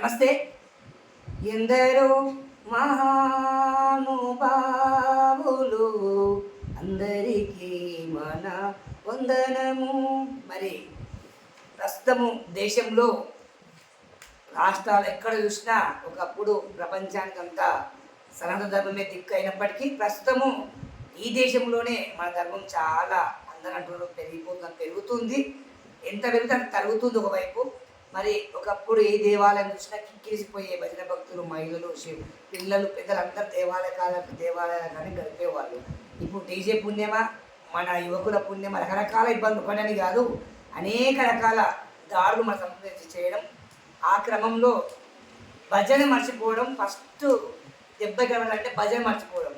నమస్తే. ఎందరో మహానుభావులు అందరికీ మన వందనము. మరి ప్రస్తుతము దేశంలో రాష్ట్రాలు ఎక్కడ చూసినా ఒకప్పుడు ప్రపంచానికంతా సనాతన ధర్మమే దిక్కు అయినప్పటికీ ప్రస్తుతము ఈ దేశంలోనే మన ధర్మం చాలా అందరూ అంటున్నారు పెరిగిపోతుంది పెరుగుతుంది. ఎంత పెరుగుతుంది తరుగుతుంది ఒకవైపు. మరి ఒకప్పుడు ఏ దేవాలయం చూసినా కిక్కిరిసిపోయే భజన భక్తులు మహిళలు పిల్లలు పెద్దలు అందరూ దేవాలయాలు దేవాలయాలని గడిపేవాళ్ళు. ఇప్పుడు డీజే పుణ్యమా? మన యువకుల పుణ్యమా? రకరకాల ఇబ్బందులు పడని కాదు. అనేక రకాల దారులు మన సంప్రదించి చేయడం ఆ క్రమంలో భజన మర్చిపోవడం ఫస్ట్ దెబ్బ అంటే భజన మర్చిపోవడం.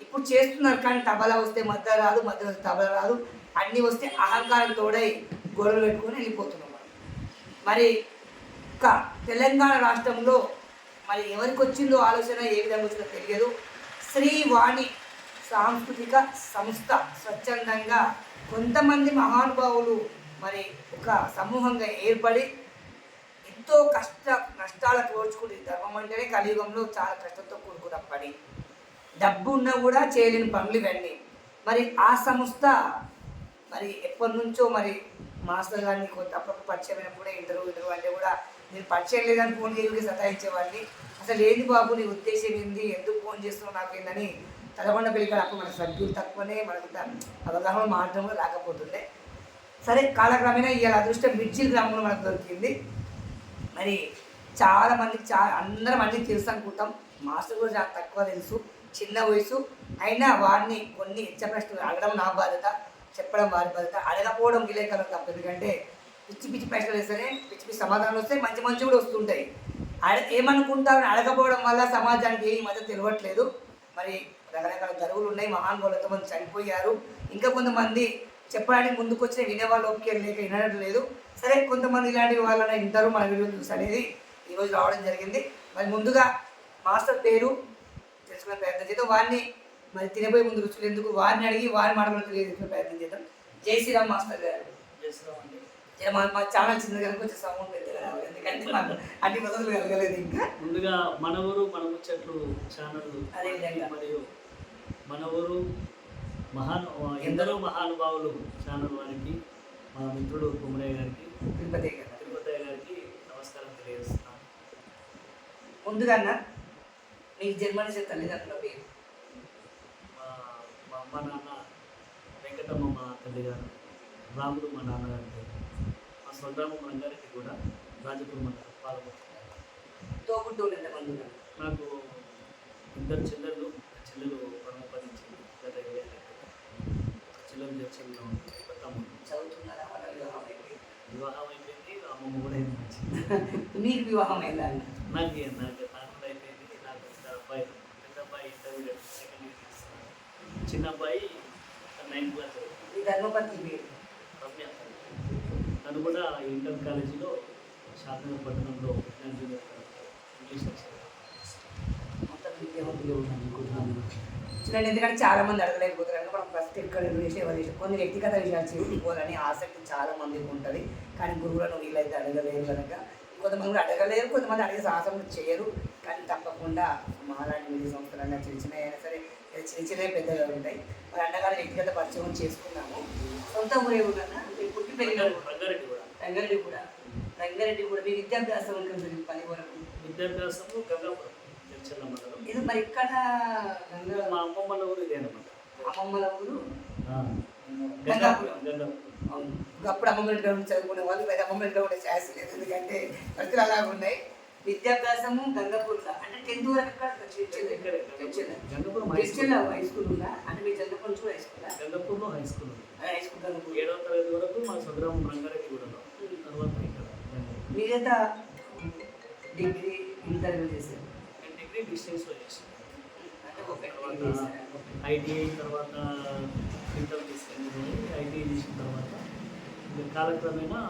ఇప్పుడు చేస్తున్నారు కానీ తబలా వస్తే మధ్య రాదు మధ్య వస్తే తబలా రాదు. అన్నీ వస్తే అహంకారం తోడై గొడవలు పెట్టుకొని వెళ్ళిపోతున్నాం. మరి తెలంగాణ రాష్ట్రంలో మరి ఎవరికి వచ్చిందో ఆలోచన ఏ విధంగా వచ్చిందో తెలియదు. శ్రీవాణి సాంస్కృతిక సంస్థ స్వచ్ఛందంగా కొంతమంది మహానుభావులు మరి ఒక సమూహంగా ఏర్పడి ఎంతో కష్ట నష్టాలకు తోడ్చుకుని ధర్మం అంటేనే కలియుగంలో చాలా కష్టంతో కూడుకున్న పని డబ్బు ఉన్నా కూడా చేయలేని పనులు ఇవన్నీ. మరి ఆ సంస్థ మరి ఎప్పటి నుంచో మరి మాస్టర్ గారిని కొత్త అప్పుడు పరిచయం అయినప్పుడే ఇంటర్వ్యూ ఇంటర్వ్యూ అంటే కూడా నేను పరిచయం లేదని ఫోన్ చేయడానికి సతాయించేవాడిని. అసలు ఏంది బాబు నీ ఉద్దేశం ఏంది? ఎందుకు ఫోన్ చేస్తున్నావు? నాకు ఏందని తలకొండ పెళ్ళికాడ అప్పుడు మన సభ్యులు తక్కువనే మనకు అవగాహన మాత్రం రాకపోతుండే. సరే కాలక్రమేణా ఇవాళ అదృష్టం మిర్చి గ్రామంలో మనకు దొరికింది. మరి చాలా మందికి చాలా అందరం మందికి తెలుసు అనుకుంటాం. మాస్టర్ కూడా చాలా తక్కువ తెలుసు. చిన్న వయసు. అయినా వారిని కొన్ని ఇచ్చ ప్రశ్నలు అడగడం నా బాధ్యత. చెప్పడం వారి బాధ్యత అడగపోవడం విలేకరులు తప్ప ఎందుకంటే పిచ్చి పిచ్చి ప్రశ్నలు వేస్తేనే పిచ్చి పిచ్చి సమాధానాలు వస్తే మంచి మంచి కూడా వస్తుంటాయి. అడ ఏమనుకుంటారని అడగపోవడం వల్ల సమాజానికి ఏ మద్దతు తెలియట్లేదు మరి రకరకాల గరువులు ఉన్నాయి మహానుభావులు మంది చనిపోయారు. ఇంకా కొంతమంది చెప్పడానికి ముందుకు వచ్చిన వినేవాళ్ళు ఓపిక లేక వినడం లేదు. సరే కొంతమంది ఇలాంటి వాళ్ళని వింటారు మన వీడియో చూసి అనేది ఈరోజు రావడం జరిగింది. మరి ముందుగా మాస్టర్ పేరు తెలుసుకునే ప్రయత్నం చేద్దాం. వారిని మరి తినబోయే ముందు రుచులు ఎందుకు? వారిని అడిగి వారి మాటలు తెలియజేసుకునే ప్రయత్నం చేద్దాం. జై శ్రీరామ్ మాస్టర్ గారు. చేస్తున్నామండి జర మా మా ఛానల్ చిన్నది కనుక కొంచెం సౌండ్. ఎందుకంటే మాకు అన్ని మొదలు కలగలేదు ఇంకా. ముందుగా మన ఊరు మన ముచ్చట్లు ఛానల్ అదేవిధంగా. మరియు మన ఊరు మహాను ఎందరో మహానుభావులు ఛానల్ వారికి మా మిత్రుడు కుమరయ్య గారికి తిరుపతి గారు. తిరుపతయ్య గారికి నమస్కారం తెలియజేస్తున్నాను ముందుగా అన్న మీకు జన్మనిచ్చే తల్లిదండ్రుల పేరు. మా నాన్న వెంకటమ్మ మా తల్లి గారు రాముడు మా నాన్నగారి పేరు మా స్వగ్రామం రంగారెడ్డి కూడా రాజపూర్ మండలం పాల్గొంటున్నారు నాకు ఇద్దరు చెల్లెలు చెల్లెలు పరమపదించింది గత ఇరవై చెల్లెలు చర్చల్లో వివాహం అయిపోయింది అయిపోయింది అమ్మమ్మ కూడా అయింది మంచిది మీకు వివాహం అయిందా నాకు నాకు నాకు కూడా అయిపోయింది నాకు అబ్బాయి పెద్ద అబ్బాయి ఇంటర్మీడియట్ సెకండ్ ఇయర్ చిన్న అబ్బాయి నైన్త్ క్లాస్ పేరు రమ్య. తను కూడా ఇంటర్ కాలేజీలో శాంతినగర్ పట్టణంలో ఇంగ్లీష్ చూడండి ఎందుకంటే చాలా మంది అడగలేకపోతారు మనం ఫస్ట్ ఇక్కడ చేసే వాళ్ళు కొన్ని వ్యక్తిగత విషయాలు చేసుకోవాలని ఆసక్తి చాలా మందికి ఉంటుంది. కానీ గురువులను వీళ్ళైతే అడగలేరు కనుక. కొంతమంది కూడా అడగలేరు కొంతమంది అడిగే సాహసం చేయరు. కానీ తప్పకుండా మహారాణి విధి సంస్థలన్నా చిన్న చిన్న అయినా సరే చిన్న చిన్నవి పెద్దగా ఉంటాయి. మరి అన్నగారి వ్యక్తిగత పరిచయం చేసుకున్నాము. సొంత ఊరే మీరు పుట్టి పెరిగిన. రంగారెడ్డి కూడా. రంగారెడ్డి కూడా. రంగారెడ్డి కూడా మీ విద్యాభ్యాసం ఉంటుంది పని వరకు విద్యాభ్యాసము గంగాపురం ఇది మరి ఇక్కడ ఇంకా మా అమ్మమ్మల ఊరు ఇదే అనమాట అమ్మమ్మల ఊరు? గంగాపురం. గంగాపురం. అప్పుడు అమ్మమ్మ ఇంట్లో చదువుకునే వాళ్ళు అమ్మమ్మ ఇంట్లో ఉండే ఛాయిస్ లేదు. ఎందుకంటే పరిస్థితులు అలాగ ఉన్నాయి. విద్యాభ్యాసము గంగపూర్లో అంటే టెన్త్ వరకు గంగాపురం హై స్కూల్ ఉందా? అంటే మీ నుంచి high school గంగాపూర్లో high school high school Gangapur. ఏడవ తరగతి వరకు మా స్వగ్రామం రంగారెడ్డిగూడలో తర్వాత ఇక్కడ గంగాపురం. మీరేత డిగ్రీ ఇంటర్వ్యూ చేశారు? డిగ్రీ డిస్టెన్స్లో తర్వాత డిగ్రీ చేశారు. ఐటీఐ తర్వాత ఇంటర్ తీసుకెళ్ళి ఐటీఐ చేసిన తర్వాత కాలక్రమేణా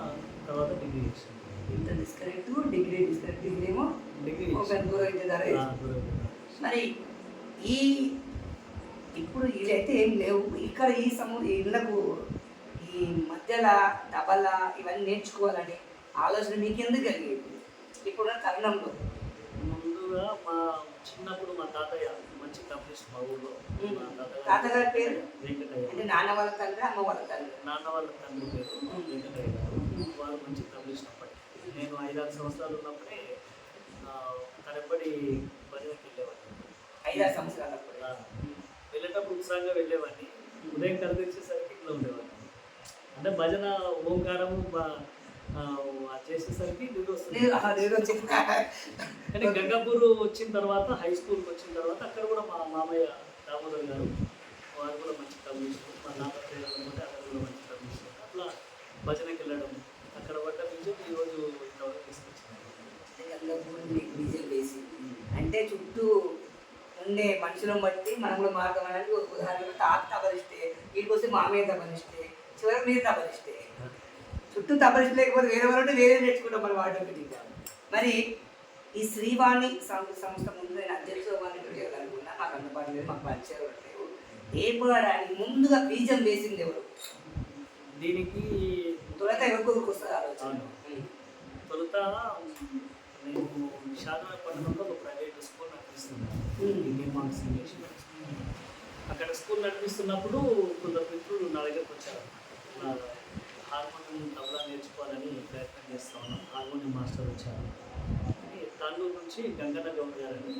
తర్వాత డిగ్రీ చేసాను inter disconnect degree disconnect degree ఏమో దూరం. మరి ఈ ఇప్పుడు ఇదైతే ఏం లేవు. ఇక్కడ ఈ సమూ ఈ ఇళ్ళకు ఈ మధ్యల తబల ఇవన్నీ నేర్చుకోవాలని ఆలోచన మీకు ఎందుకు కలిగేది? ఇప్పుడున్న తరుణంలో. ముందుగా మా చిన్నప్పుడు మా తాతయ్య మంచి కమ్యూనిస్ట్ మా ఊళ్ళో మా తాతగారు పేరు? వెంకటయ్య. అంటే నాన్న వాళ్ళ తండ్రి అమ్మ వాళ్ళ తండ్రి. నాన్న వాళ్ళ తండ్రి పేరు వెంకటయ్య గారు. వారు మంచి నేను ఐదారు సంవత్సరాలు ఉన్నప్పుడే తనెప్పటి భజనకి వెళ్ళేవాడిని. ఐదారు సంవత్సరాలప్పుడు ఆ, వెళ్ళేటప్పుడు ఉత్సాహంగా వెళ్ళేవాడిని. ఉదయం కలిగించేసరికి ఇంట్లో ఉండేవాడిని. అంటే భజన ఓంకారము చేసేసరికి నిద్ర వస్తుంది. కానీ గంగాపూర్ వచ్చిన తర్వాత హై స్కూల్కి వచ్చిన తర్వాత అక్కడ కూడా మా మామయ్య దామోదర్ గారు వారు కూడా మంచి కమ్యూనిస్ట్. మా నాన్న అక్కడ కూడా మంచి కమ్యూనిస్ట్. అట్లా భజనకి వెళ్ళడం అక్కడ పడ్డ నుంచి ఈరోజు ఇంతవరకు తీసుకొచ్చింది బీజం వేసి అంటే చుట్టూ ఉండే మనుషులను బట్టి మనం కూడా మార్గం అనేది ఒక ఉదాహరణకు తాత తపరిస్తే వీటికి వస్తే మామయ్య తపరిస్తే చివరికి మీరు తపరిస్తే చుట్టూ తపరిస్తే లేకపోతే వేరే వాళ్ళు వేరే నేర్చుకుంటాం మనం ఆటోమేటిక్గా. మరి ఈ శ్రీవాణి సంస్థ ముందు నేను అధ్యక్షుడు చేయాలనుకున్నా మాకు అందుబాటు లేదు మాకు పరిచయం లేవు ఏర్పడడానికి ముందుగా బీజం వేసింది ఎవరు? దీనికి తొలత ఎవరికి వస్తుంది ఆలోచన. తొలుత పట్టణంలో ఒక ప్రైవేట్ స్కూల్ నడిపిస్తున్నాను. ఇండియన్ మార్క్స్ ఇంగ్లీష్ అక్కడ స్కూల్ నడిపిస్తున్నప్పుడు కొందరు మిత్రులు నా దగ్గరకు వచ్చారు. నా హార్మోనియం తబలా నేర్చుకోవాలని ప్రయత్నం చేస్తా ఉన్నాను హార్మోనియం మాస్టర్ వచ్చారు. తాండూరు నుంచి గంగన్న గౌడ్ గారని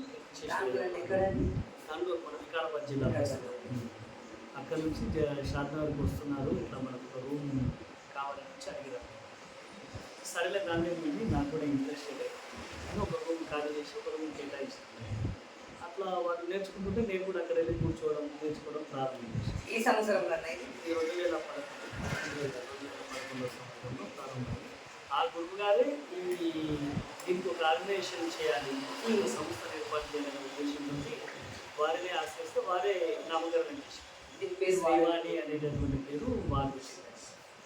తాండూరు మన వికారాబాద్ జిల్లా అక్కడ నుంచి షాద్నగర్కి వస్తున్నారు. ఇట్లా మనకు ఒక రూమ్ కావాలని వచ్చి అడిగారు. సరేలే దాని మీద వెళ్ళి నాకు కూడా ఇంట్రెస్ట్ రూమ్ ఖాళీ చేసి ఒక రూమ్ కేటాయించాను అట్లా వాళ్ళు నేర్చుకుంటుంటే నేను కూడా అక్కడ వెళ్ళి కూర్చోవడం నేర్చుకోవడం ప్రారంభించాను ఈ సంవత్సరంలో ఈ రెండు వేల పదకొండు రెండు వేల పదకొండో సంవత్సరంలో ప్రారంభమైంది ఆ గురువు గారే ఈ దీనికి ఒక ఆర్గనైజేషన్ చేయాలి ఒక సంస్థను ఏర్పాటు చేయాలనే ఉద్దేశంతో వారిని ఆశ్రయిస్తే వారే నామకరణం చేశారు దీని పేరు వాడు. శ్రీవాణి అనేటటువంటి పేరు వారు.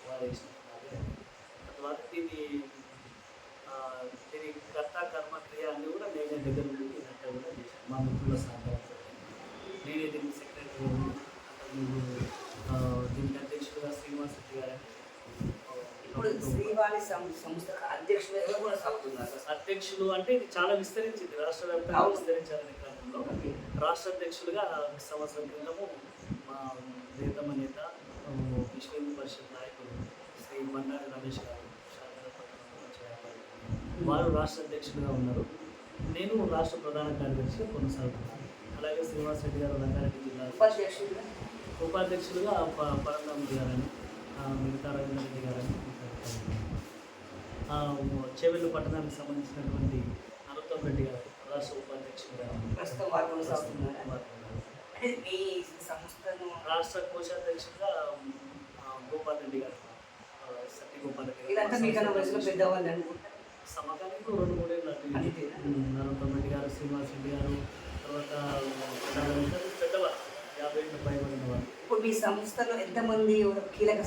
వారే ఇచ్చినారు. తర్వాత దీన్ని దీని కర్త కర్మ క్రియ అన్ని కూడా నేనే దగ్గర నుండి ఇదంతా కూడా చేశాను. మా మిత్రుల సహకారంతో నేనే దీనికి సెక్రటరీ దీనికి అధ్యక్షుడుగా శ్రీనివాస్ రెడ్డి గారని ఇప్పుడు శ్రీవాణి సం- సంస్థకు అధ్యక్షుడు కూడా సాగుతున్నారు అధ్యక్షులు అంటే ఇది చాలా విస్తరించింది. రాష్ట్ర వ్యాప్తంగా. విస్తరించాలనే క్రమంలో రాష్ట్ర అధ్యక్షులుగా సంవత్సరం క్రితము మా నేతమ నేత ఆ, విశ్వ హిందూ పరిషత్ నాయకులు శ్రీ బండారి రమేష్ గారు. వారు రాష్ట్ర అధ్యక్షులుగా ఉన్నారు. నేను రాష్ట్ర ప్రధాన కార్యదర్శిగా కొనసాగుతున్నాను అలాగే శ్రీనివాస్ రెడ్డి గారు రంగారెడ్డి జిల్లా ఉపాధ్యక్షులుగా? ప- పరంధామరెడ్డి గారని మిగతా రవీంద్రరెడ్డి గారని ఆ, చేవెళ్ళు పట్టణానికి సంబంధించినటువంటి నరోత్తం రెడ్డి గారు రాష్ట్ర ఉపాధ్యక్షులుగా రాష్ట్ర కోశాధ్యక్షులుగా గోపాల్ రెడ్డి గారు ఆ, సత్య గోపాల్ రెడ్డి ఇదంతా సమకాలీన రెండు మూడేళ్ళు రెడ్డి గారు శ్రీనివాస్ రెడ్డి గారు తర్వాత పెద్దవారు యాభై ఏళ్ళు ఇప్పుడు మీ సంస్థలో ఎంతమంది కీలక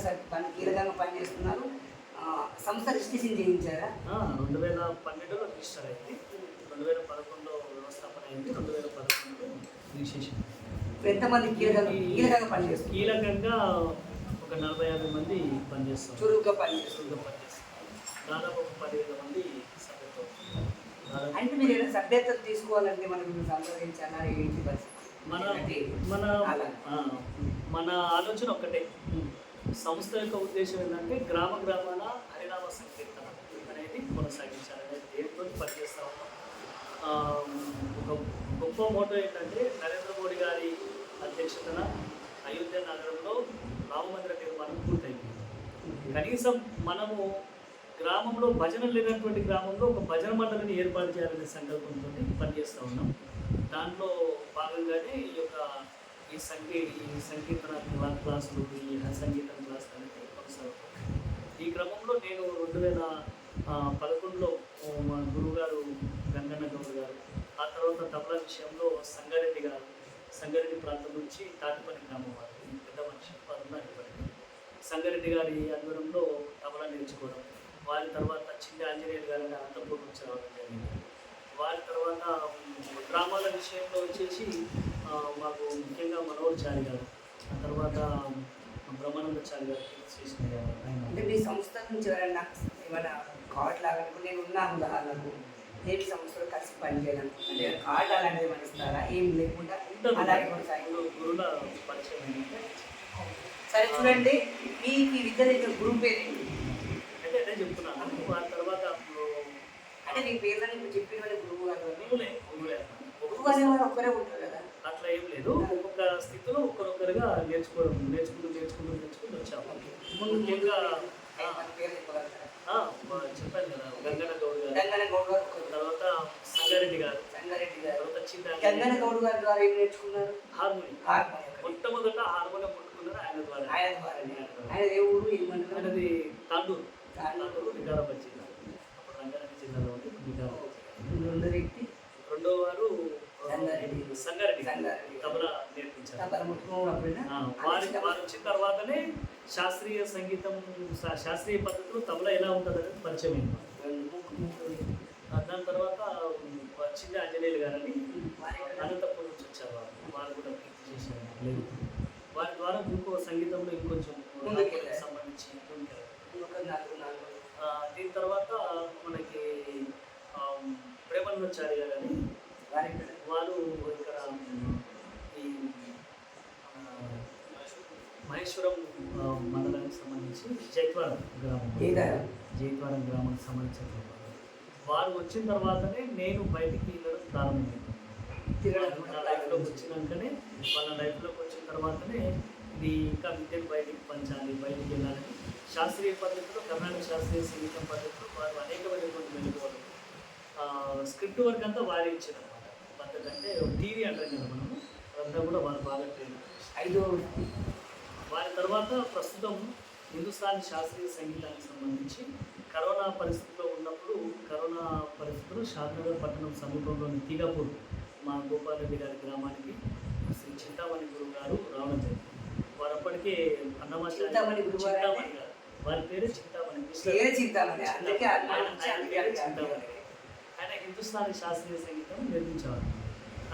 కీలకంగా పనిచేస్తున్నారు? సంస్థ రిజిస్ట్రేషన్ చేయించారా? రెండు వేల పన్నెండులో రిజిస్టర్ అయింది. రెండు వేల పదకొండులో వ్యవస్థాపన అయింది. రెండు వేల పదకొండులో రిజిస్ట్రేషన్ ఇప్పుడు ఎంతమంది కీలకంగా కీలకంగా పనిచేస్తున్నారు? కీలకంగా ఒక నలభై యాభై మంది పనిచేస్తారు చురుగ్గా పనిచేస్తున్నారు. చురుగ్గా పనిచేస్తారు దాదాపు పదివేల మంది సభ్యత్వం అంటే మీరు ఏదైనా సభ్యత్వం తీసుకోవాలంటే మనకు మీరు సంప్రదించాలా? ఏంటి పరిస్థితి? మన మన మన ఆలోచన ఒక్కటే సంస్థ యొక్క ఉద్దేశం ఏంటంటే గ్రామ గ్రామాల హరినామ సంకీర్తన అనేది కొనసాగించాలనే దేంతో పనిచేస్తా ఉన్నాం. ఒక గొప్ప మోటో ఏంటంటే నరేంద్ర మోడీ గారి అధ్యక్షతన అయోధ్య నగరంలో రామ మందిర నిర్మాణం పూర్తయింది. కనీసం మనము గ్రామంలో భజన లేనటువంటి గ్రామంలో ఒక భజన మండలిని ఏర్పాటు చేయాలనే సంకల్పంతో పనిచేస్తూ ఉన్నాం. దాంట్లో భాగంగానే ఈ యొక్క ఈ సంగీ ఈ సంకీర్తన క్లాసులు ఈ సంగీతం క్లాసులు అనేది కొనసాగుతాయి. ఈ క్రమంలో నేను రెండు వేల పదకొండులో మా గురువుగారు గంగన్న గౌడ్ గారు ఆ తర్వాత తబలా విషయంలో సంగారెడ్డి గారు సంగారెడ్డి ప్రాంతం నుంచి తాటిపల్లి గ్రామం వారు పెద్ద మనిషి వారు సంగారెడ్డి గారి ఆధ్వర్యంలో తబలా నేర్చుకోవడం. వారి తర్వాత చిన్న ఆంజనేయులు గారిని అనంతపూర్ నుంచి రావడం జరిగింది. వారి తర్వాత ఉమ్, గ్రామాల విషయంలో వచ్చేసి మాకు ముఖ్యంగా మనోహర్చారి గారు ఆ తర్వాత బ్రహ్మానందచారి గారు చేసిన అంటే మీ సంస్థ నుంచి ఎవరైనా ఏమైనా కార్డ్ లాగా నేను ఉన్నాను ఉదాహరణకు దేవి సంస్థలు కలిసి పనిచేయాలనుకుంటే కార్డ్ అలాంటిది ఏమైనా ఇస్తారా? ఏం లేకుండా అలాగే గురు- గురువుల పరిచయం. సరే చూడండి. మీకు ఈ విద్య అంటే అదే చెప్తున్నాను ఆ తర్వాత అప్పుడు అంటే నీ ఇప్పుడు చెప్పిన గురువు గారు గురువు అనే వారు ఒక్కరే ఉంటారు కదా? అట్లా ఏం లేదు. ఒక్కొక్క స్థితిలో ఒక్కరొక్కరుగా నేర్చుకోవడం నేర్చుకుంటూ నేర్చుకుంటూ నేర్చుకుంటూ వచ్చాము. ముఖ్యంగా చెప్పాను కదా గంగన్న గౌడ్ గారు. గంగన గౌడ్ గారు. తర్వాత సంగారెడ్డి గారు. సంగారెడ్డి గారు. తర్వాత చింత గంగన గౌడ్ గారి ద్వారా ఏం నేర్చుకున్నారు? హార్మోనియం. మొట్టమొదట హార్మోనియం పుట్టుకున్నారు ఆయన ద్వారా. ఆయన ద్వారానే. ఆయన ఏ ఊరు ఏమంటారు ఆయనది తాండూరు. వికారాబాద్ జిల్లా అప్పుడు రంగారెడ్డి జిల్లాలో ఉంది ఇప్పుడు వికారాబాద్ రెండో వ్యక్తి రెండో వారు ఆ, సంగారెడ్డి. సంగారెడ్డి సంగారెడ్డి. తబలా నేర్పించారు వారి వారు వచ్చిన తర్వాతనే శాస్త్రీయ సంగీతం శాస్త్రీయ పద్ధతిలో తబలా ఎలా ఉంటుంది అనేది పరిచయం అయింది దాని తర్వాత చిన్న ఆంజనేయులు గారని అనంతపురం నుంచి వచ్చారు వారు వారు కూడా కీర్తి చేశారు లేదు వారి ద్వారా ఇంకో సంగీతంలో ఇంకొంచెం. సంబంధించి దీని తర్వాత మనకి ఆ, ప్రేమానందాచారి గారు అని వారి ఇక్కడ ఈ మహేశ్వరం మండలానికి సంబంధించి జైత్వారం గ్రామం? జైత్వారం గ్రామానికి సంబంధించిన వారు. వచ్చిన తర్వాతనే నేను బయటికి వెళ్ళడం ప్రారంభమైంది నా లైఫ్లోకి వచ్చినాకనే వాళ్ళ లైఫ్లోకి వచ్చిన తర్వాతనే ఇది ఇంకా విద్యను బయటికి పంచాలి బయటికి వెళ్ళాలని శాస్త్రీయ పద్ధతిలో కర్ణాటక శాస్త్రీయ సంగీతం పద్ధతిలో వారు అనేకమైనటువంటి మెలుగువలు స్క్రిప్ట్ వర్క్ అంతా వారే ఇచ్చారు అనమాట పద్ధతి అంటే టీవీ అంటాం కదా మనము అదంతా కూడా వారు బాగా ట్రైన్ ఐదో వారి తర్వాత ప్రస్తుతం హిందుస్థానీ శాస్త్రీయ సంగీతానికి సంబంధించి కరోనా పరిస్థితిలో ఉన్నప్పుడు కరోనా పరిస్థితుల్లో షాద్నగర్ పట్టణం సమీపంలోని తీగాపూర్ మా గోపాలరెడ్డి గారి గ్రామానికి శ్రీ చింతామణి గురువు గారు రావడం జరిగింది. వారు అప్పటికే అన్నమాచార్య? చింతామణి గారు. వారి పేరే చింతామణి. ఆయన- హిందుస్థానీ శాస్త్రీయ సంగీతం నిర్మించేవారు.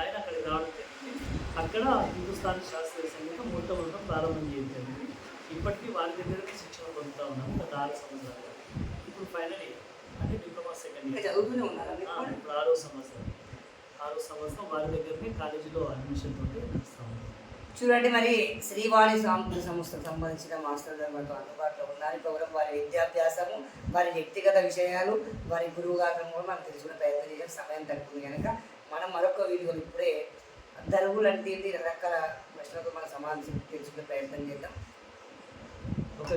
ఆయన అక్కడికి రావడం జరిగింది. అక్కడ హిందుస్థానీ శాస్త్రీయ సంగీతం మొట్టమొదట ప్రారంభం చేయడం జరిగింది. ఇప్పటికీ వారి దగ్గర శిక్షణ పొందుతా ఉన్నాము. గత ఆరు సంవత్సరాలు ఇప్పుడు ఫైనల్ ఇయర్ అంటే డిప్లొమా సెకండ్ ఇయర్? ఇప్పుడు ఆరో సంవత్సరం. ఆరో సంవత్సరం వారి దగ్గరనే కాలేజీలో అడ్మిషన్ తోటి నడుస్తా ఉన్నాం చూడండి మరి శ్రీవాణి సాంస్కృతిక సంస్థకు సంబంధించిన మాస్టర్ గారు అందుబాటులో ఉన్నారు. ప్రోగ్రాం వారి విద్యాభ్యాసము వారి వ్యక్తిగత విషయాలు వారి గురువు గారు కూడా మనం తెలుసుకునే ప్రయత్నం చేయడం సమయం తగ్గుతుంది కనుక మనం మరొక వీడియోలు ఇప్పుడే దరువులు అంటే ఏంటి? రకరకాల ప్రశ్నలతో మనం సమాధానం తెలుసుకునే ప్రయత్నం చేద్దాం. ఓకే